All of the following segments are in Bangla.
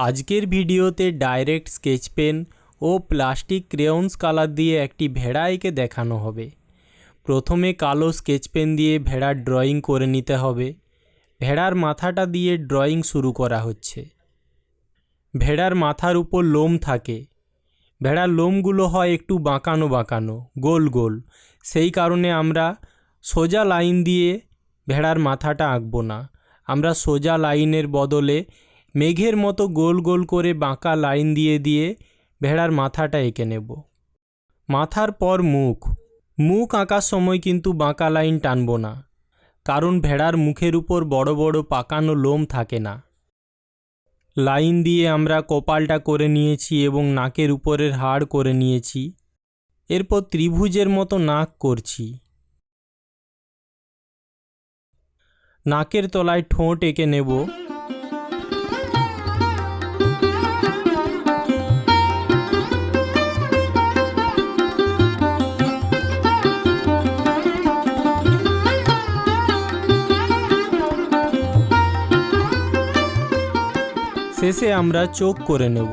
আজকের ভিডিওতে ডাইরেক্ট স্কেচ পেন ও প্লাস্টিক ক্রেয়ন্স কালার দিয়ে একটি ভেড়া এঁকে দেখানো হবে। প্রথমে কালো স্কেচ পেন দিয়ে ভেড়ার ড্রয়িং করে নিতে হবে। ভেড়ার মাথাটা দিয়ে ড্রয়িং শুরু করা হচ্ছে। ভেড়ার মাথার উপর লোম থাকে। ভেড়ার লোমগুলো হয় একটু বাঁকানো বাঁকানো, গোল গোল। সেই কারণে আমরা সোজা লাইন দিয়ে ভেড়ার মাথাটা আঁকবো না। আমরা সোজা লাইনের বদলে মেঘের মতো গোল গোল করে বাঁকা লাইন দিয়ে দিয়ে ভেড়ার মাথাটা এঁকে নেব। মাথার পর মুখ। মুখ আঁকার সময় কিন্তু বাঁকা লাইন টানবো না, কারণ ভেড়ার মুখের উপর বড় বড় পাকানো লোম থাকে না। লাইন দিয়ে আমরা কপালটা করে নিয়েছি এবং নাকের উপরের হাড় করে নিয়েছি। এরপর ত্রিভুজের মতো নাক করছি। নাকের তলায় ঠোঁট এঁকে নেব। শেষে আমরা চোখ করে নেব।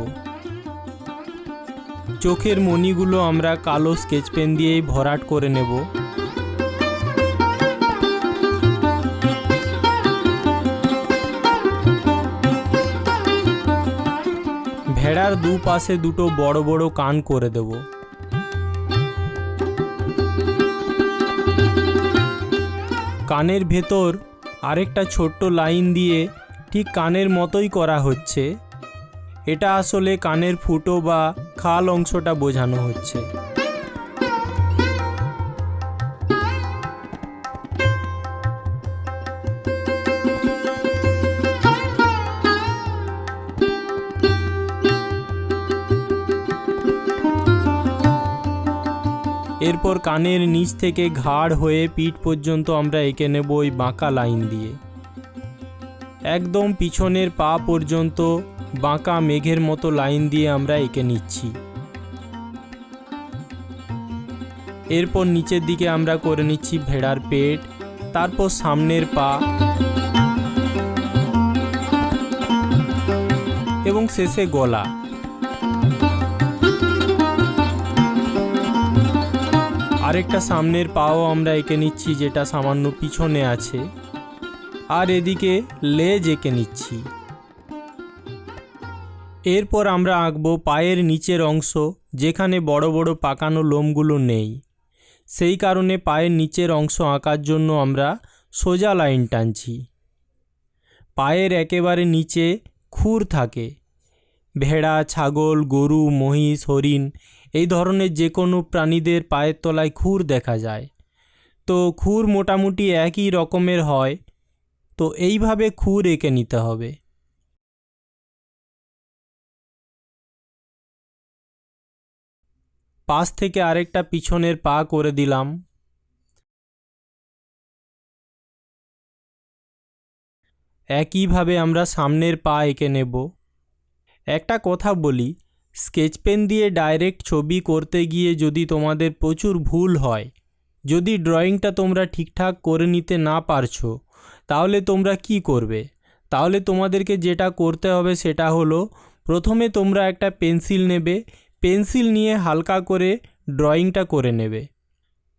চোখের মণিগুলো আমরা কালো স্কেচ পেন দিয়েই ভরাট করে নেব। ভেড়ার দুপাশে দুটো বড় বড় কান করে দেব। কানের ভেতর আরেকটা ছোট্ট লাইন দিয়ে ঠিক কানের মতোই করা হচ্ছে। এটা আসলে কানের ফুটো বা খাল অংশটা বোঝানো হচ্ছে। এরপর কানের নিচ থেকে ঘাড় হয়ে পিঠ পর্যন্ত আমরা এঁকে নেব ওই বাঁকা লাইন দিয়ে। একদম পিছনের পা পর্যন্ত বাঁকা মেঘের মতো লাইন দিয়ে আমরা এঁকে নিচ্ছি। এরপর নিচের দিকে আমরা করে নিচ্ছি ভেড়ার পেট, তারপর সামনের পা এবং শেষে গলা। আরেকটা সামনের পাও আমরা এঁকে নিচ্ছি যেটা সামান্য পিছনে আছে। আর এদিকে লেজ এঁকে নিচ্ছি। এরপর আমরা আঁকবো পায়ের নিচের অংশ, যেখানে বড় বড় পাকানো লোমগুলো নেই। সেই কারণে পায়ের নিচের অংশ আঁকার জন্য আমরা সোজা লাইন টানছি। পায়ের একেবারে নিচে খুর থাকে। ভেড়া, ছাগল, গরু, মহিষ, হরিণ, এই ধরনের যে কোনো প্রাণীদের পায়ের তলায় খুর দেখা যায়। তো খুর মোটামুটি একই রকমের হয় তো এইভাবে খুর এঁকে নিতে হবে। পাশ থেকে আরেকটা পিছনের পা করে দিলাম। একইভাবে আমরা সামনের পা এঁকে নেব। একটা কথা বলি, স্কেচ পেন দিয়ে ডাইরেক্ট ছবি করতে গিয়ে যদি তোমাদের প্রচুর ভুল হয়, যদি ড্রয়িংটা তোমরা ঠিকঠাক করে নিতে না পারছ তাহলে তোমরা কি করবে? তাহলে তোমাদেরকে যেটা করতে হবে সেটা হলো, প্রথমে তোমরা একটা পেন্সিল নেবে, পেন্সিল নিয়ে হালকা করে ড্রয়িংটা করে নেবে।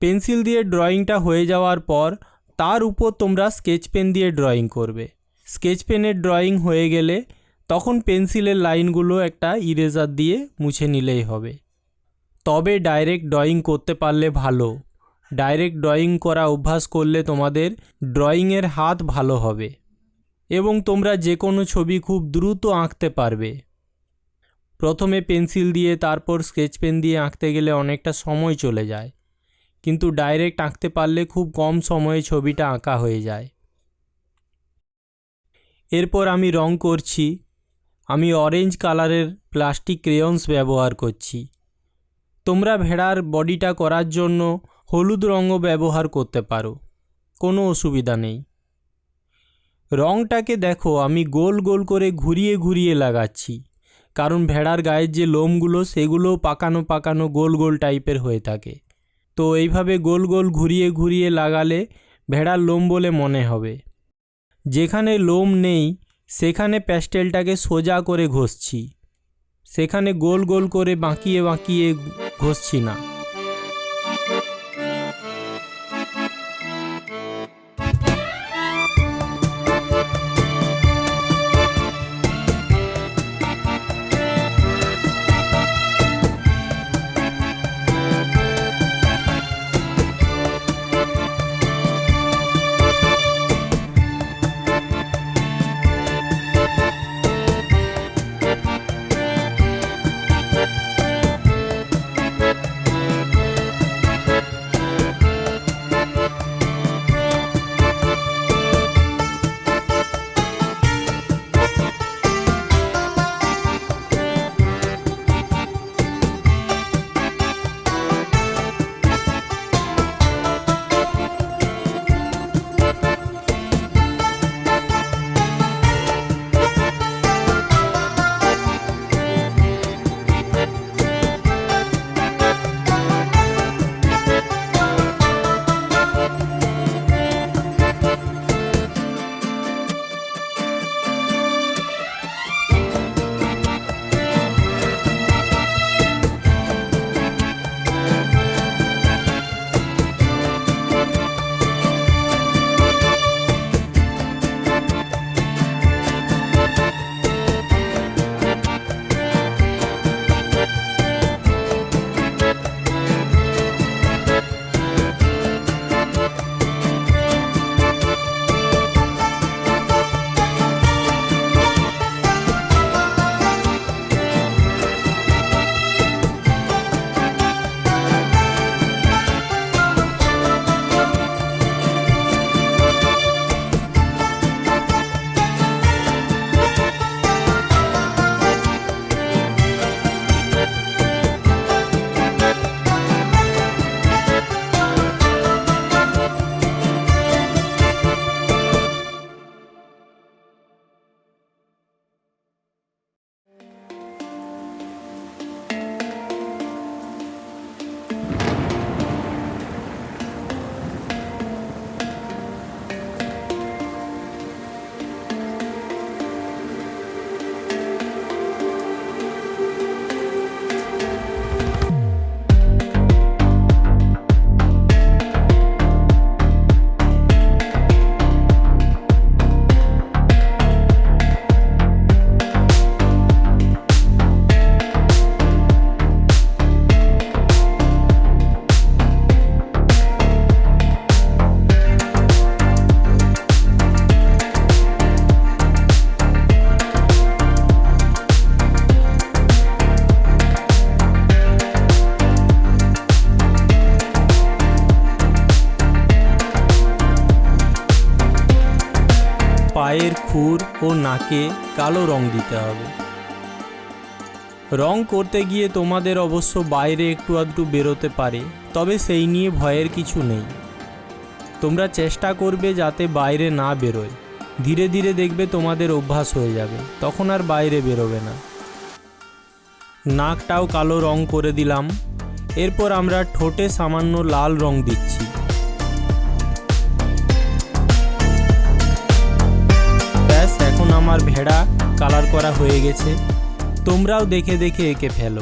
পেন্সিল দিয়ে ড্রয়িংটা হয়ে যাওয়ার পর, তার উপর তোমরা স্কেচ পেন দিয়ে ড্রয়িং করবে। স্কেচ পেনের ড্রয়িং হয়ে গেলে, তখন পেন্সিলের লাইনগুলো একটা ইরেজার দিয়ে মুছে নিলেই হবে। তবে ডাইরেক্ট ড্রয়িং করতে পারলে ভালো। ডাইরেক্ট ড্রয়িং করা অভ্যাস করলে তোমাদের ড্রয়িংয়ের হাত ভালো হবে এবং তোমরা যে কোনো ছবি খুব দ্রুত আঁকতে পারবে। প্রথমে পেন্সিল দিয়ে, তারপর স্কেচ পেন দিয়ে আঁকতে গেলে অনেকটা সময় চলে যায়। কিন্তু ডাইরেক্ট আঁকতে পারলে খুব কম সময়ে ছবিটা আঁকা হয়ে যায়। এরপর আমি রং করছি। আমি অরেঞ্জ কালারের প্লাস্টিক ক্রেয়ন্স ব্যবহার করছি। তোমরা ভেড়ার বডিটা করার জন্য হলুদ রঙও ব্যবহার করতে পারো, কোনো অসুবিধা নেই। রঙটাকে দেখো, আমি গোল গোল করে ঘুরিয়ে ঘুরিয়ে লাগাচ্ছি, কারণ ভেড়ার গায়ের যে লোমগুলো সেগুলো পাকানো পাকানো গোল গোল টাইপের হয়ে থাকে। তো এইভাবে গোল গোল ঘুরিয়ে ঘুরিয়ে লাগালে ভেড়ার লোম বলে মনে হবে। যেখানে লোম নেই, সেখানে প্যাস্টেলটাকে সোজা করে ঘষছি। সেখানে গোল গোল করে বাঁকিয়ে বাঁকিয়ে ঘষছি না। খুর ও নাকে কালো রং দিতে হবে। রং করতে গিয়ে তোমাদের অবশ্য বাইরে একটু আধটু বেরোতে পারে, তবে সেই নিয়ে ভয়ের কিছু নেই। তোমরা চেষ্টা করবে যাতে বাইরে না বেরোয়। ধীরে ধীরে দেখবে তোমাদের অভ্যাস হয়ে যাবে, তখন আর বাইরে বেরোবে না। নাকটাও কালো রং করে দিলাম। এরপর আমরা ঠোঁটে সামান্য লাল রং দিচ্ছি। করা হয়ে গেছে। তোমরাও দেখে দেখে এঁকে ফেলো।